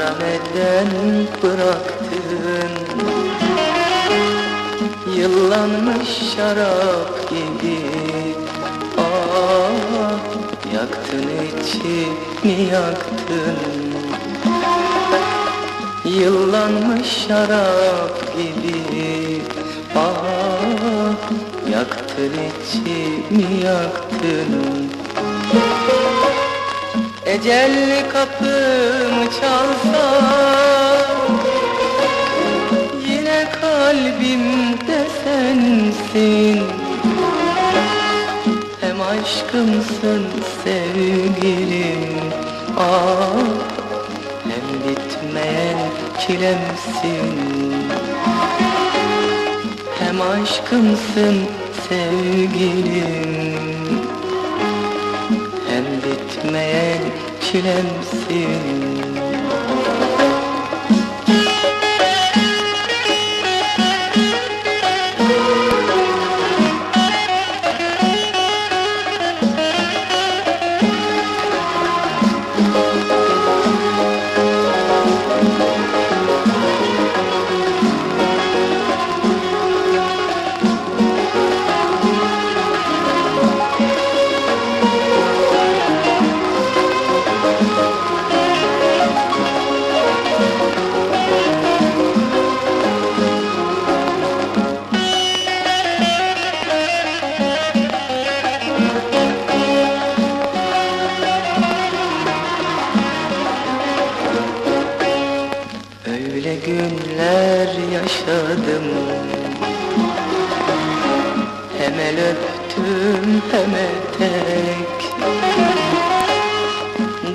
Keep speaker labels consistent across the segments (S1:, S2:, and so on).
S1: yaktın Yıllanmış şarap gibi Ah yaktın içimi yaktın? Yıllanmış şarap gibi Ah yaktın içimi yaktın Ecel kapımı çalsa Yine kalbimde sensin. Hem aşkımsın sevgilim Ah hem bitmeyen çilemsin. Hem aşkımsın sevgilim Hem bitmeyen çilemsin günler yaşadım. Hem el öptüm hem etek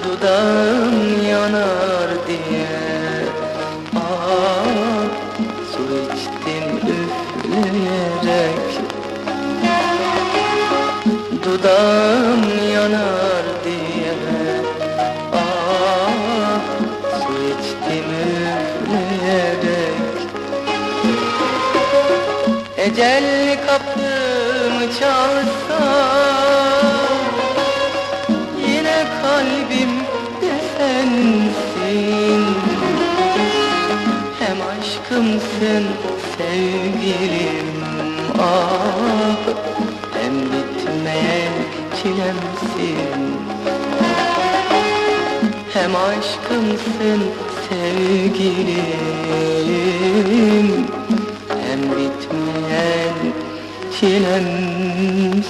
S1: Dudağım yanar diye. Ah su içtim üfleyerek. Dudağım yanar Ecel kapımı çalsa Yine kalbimde sensin. Hem aşkımsın sevgilim Ah hem bitmeyen çilemsin. Hem aşkımsın sevgilim Hem bitmeyen çilemsin